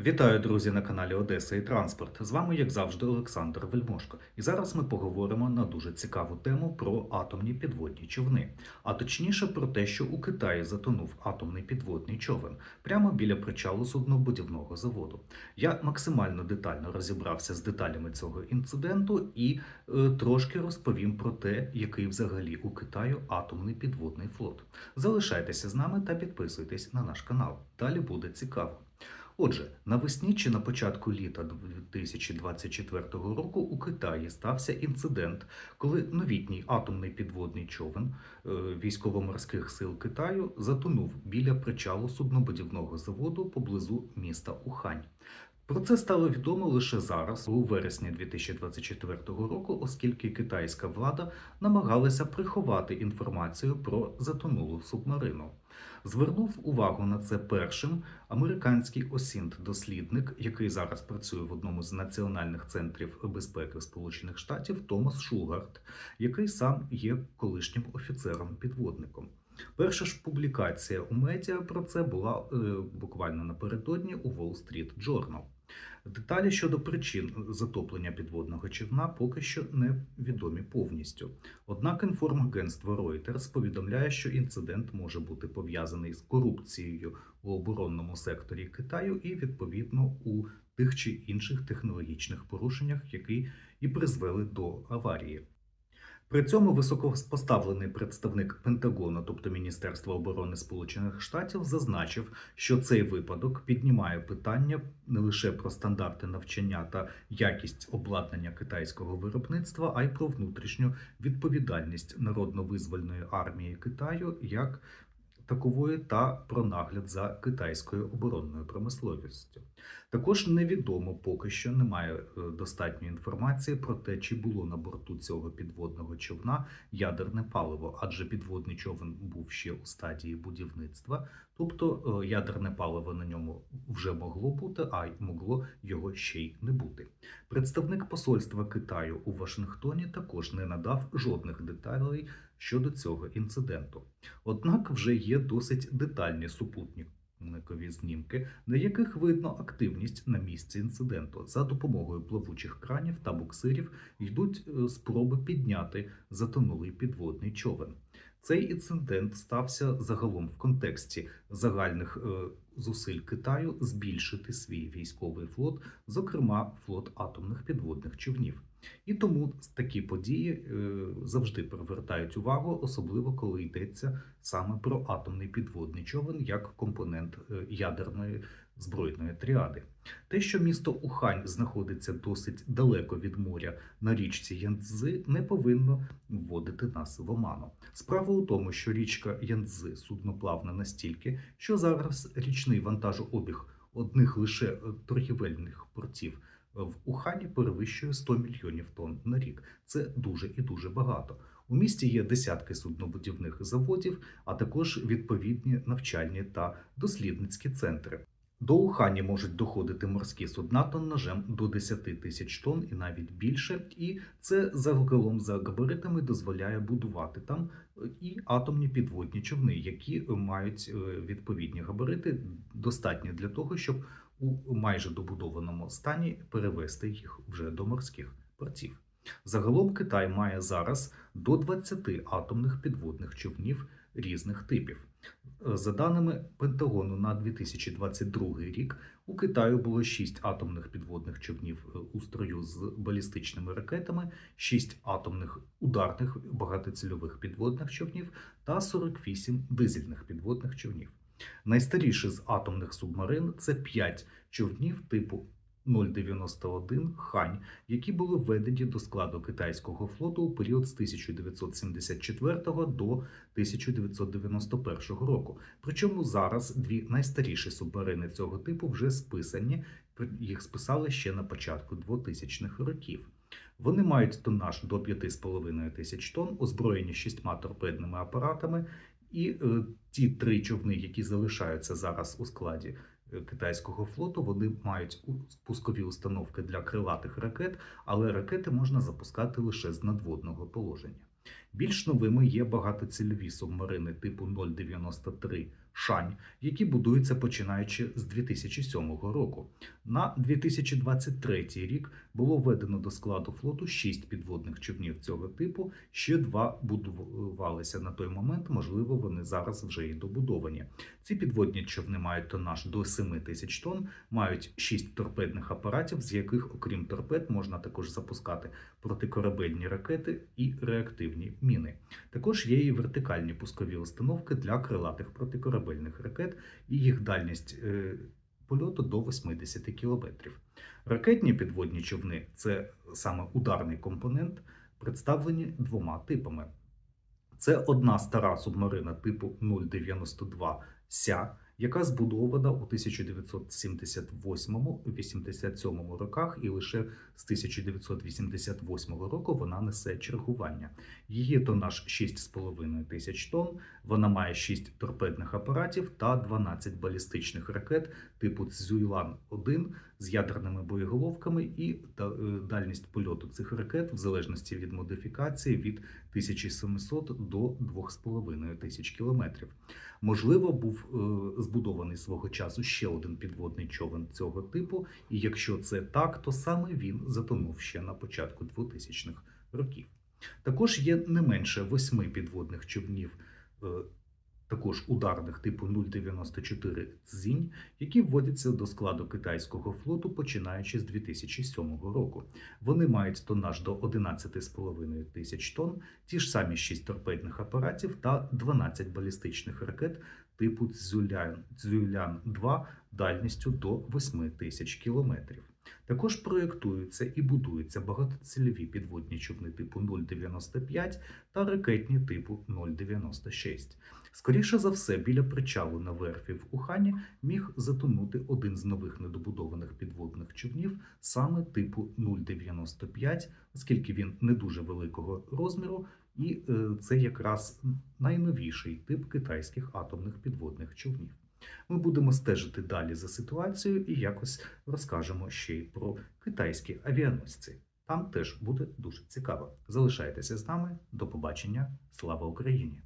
Вітаю, друзі, на каналі Одеса і Транспорт. З вами, як завжди, Олександр Вельмошко. І зараз ми поговоримо на дуже цікаву тему про атомні підводні човни. А точніше про те, що у Китаї затонув атомний підводний човен прямо біля причалу суднобудівного заводу. Я максимально детально розібрався з деталями цього інциденту і е, трошки розповім про те, який взагалі у Китаю атомний підводний флот. Залишайтеся з нами та підписуйтесь на наш канал. Далі буде цікаво. Отже, навесні чи на початку літа 2024 року у Китаї стався інцидент, коли новітній атомний підводний човен е, військово-морських сил Китаю затонув біля причалу суднобудівного заводу поблизу міста Ухань. Про це стало відомо лише зараз, у вересні 2024 року, оскільки китайська влада намагалася приховати інформацію про затонулу субмарину. Звернув увагу на це першим американський осінт-дослідник, який зараз працює в одному з національних центрів безпеки Сполучених Штатів, Томас Шугарт, який сам є колишнім офіцером-підводником. Перша ж публікація у медіа про це була е, буквально напередодні у Wall Street Journal. Деталі щодо причин затоплення підводного човна поки що не відомі повністю. Однак інформагентство Reuters повідомляє, що інцидент може бути пов'язаний з корупцією у оборонному секторі Китаю і відповідно у тих чи інших технологічних порушеннях, які і призвели до аварії. При цьому високопоставлений представник Пентагону, тобто Міністерства оборони Сполучених Штатів, зазначив, що цей випадок піднімає питання не лише про стандарти навчання та якість обладнання китайського виробництва, а й про внутрішню відповідальність народно-визвольної армії Китаю як такової та про нагляд за китайською оборонною промисловістю. Також невідомо поки що немає е, достатньої інформації про те, чи було на борту цього підводного човна ядерне паливо, адже підводний човен був ще у стадії будівництва, тобто е, ядерне паливо на ньому вже могло бути, а й могло його ще й не бути. Представник посольства Китаю у Вашингтоні також не надав жодних деталей щодо цього інциденту. Однак вже є досить детальні супутникові знімки, на яких видно активність на місці інциденту. За допомогою плавучих кранів та буксирів йдуть е, спроби підняти затонулий підводний човен. Цей інцидент стався загалом в контексті загальних е, зусиль Китаю збільшити свій військовий флот, зокрема флот атомних підводних човнів. І тому такі події е, завжди привертають увагу, особливо коли йдеться саме про атомний підводний човен як компонент е, ядерної збройної тріади. Те, що місто Ухань знаходиться досить далеко від моря на річці Янцзи, не повинно вводити нас в оману. Справа у тому, що річка Янцзи судноплавна настільки, що зараз річний вантажообіг одних лише е, торгівельних портів в Ухані перевищує 100 мільйонів тонн на рік. Це дуже і дуже багато. У місті є десятки суднобудівних заводів, а також відповідні навчальні та дослідницькі центри. До Ухані можуть доходити морські судна тоннажем до 10 тисяч тонн і навіть більше, і це загалом за габаритами дозволяє будувати там е, і атомні підводні човни, які мають е, відповідні габарити, достатні для того, щоб у майже добудованому стані перевести їх вже до морських портів. Загалом Китай має зараз до 20 атомних підводних човнів різних типів. За даними Пентагону на 2022 рік у Китаю було 6 атомних підводних човнів е, у строю з балістичними ракетами, 6 атомних ударних багатоцільових підводних човнів та 48 дизельних підводних човнів. Найстаріший з атомних субмарин це 5 човнів типу 091 Хань, які були введені до складу китайського флоту у період з 1974 до 1991 року. Причому зараз дві найстаріші субмарини цього типу вже списані. Їх списали ще на початку 2000-х років. Вони мають тоннаж до 5,5 тисяч тонн, озброєні шістьма торпедними апаратами, і е, ті три човни, які залишаються зараз у складі китайського флоту, вони мають у- пускові установки для крилатих ракет, але ракети можна запускати лише з надводного положення. Більш новими є багатоцільові субмарини типу 093 Шань, які будуються починаючи з 2007 року. На 2023 рік було введено до складу флоту 6 підводних човнів цього типу. Ще два будувалися на той момент. Можливо, вони зараз вже і добудовані. Ці підводні човни мають тонаж до 7 тисяч тонн, мають 6 торпедних апаратів, з яких, окрім торпед, можна також запускати протикорабельні ракети і реактивні міни. Також є і вертикальні пускові установки для крилатих протикорабельних ракет, і їх дальність е, польоту до 80 кілометрів. Ракетні підводні човни це саме ударний компонент, представлені двома типами. Це одна стара субмарина типу 092 Ся, яка збудована у 1978-87 роках, і лише з 1988 року вона несе чергування. Її тонаж 6,5 тисяч тонн. Вона має 6 торпедних апаратів та 12 балістичних ракет типу Цзюйлан-1 з ядерними боєголовками, і е, дальність польоту цих ракет, в залежності від модифікації, від 1700 до 2500 тисяч кілометрів. Можливо, був е, збудований свого часу ще один підводний човен цього типу, і якщо це так, то саме він затонув ще на початку 2000-х років. Також є не менше восьми підводних човнів, е, також ударних типу 094 Цзінь, які вводяться до складу китайського флоту починаючи з 2007 року. Вони мають тонаж до 11,5 тисяч тонн, ті ж самі 6 торпедних апаратів та 12 балістичних ракет типу Цзюлян, Цзюлян-2 дальністю до 8 тисяч кілометрів. Також проєктуються і будуються багатоцільові підводні човни типу 095 та ракетні типу 096. Скоріше за все, біля причалу на верфі в Ухані міг затонути один з нових недобудованих підводних човнів саме типу 095, оскільки він не дуже великого розміру, і е, це якраз найновіший тип китайських атомних підводних човнів. Ми будемо стежити далі за ситуацією і якось розкажемо ще й про китайські авіаносці. Там теж буде дуже цікаво. Залишайтеся з нами. До побачення. Слава Україні!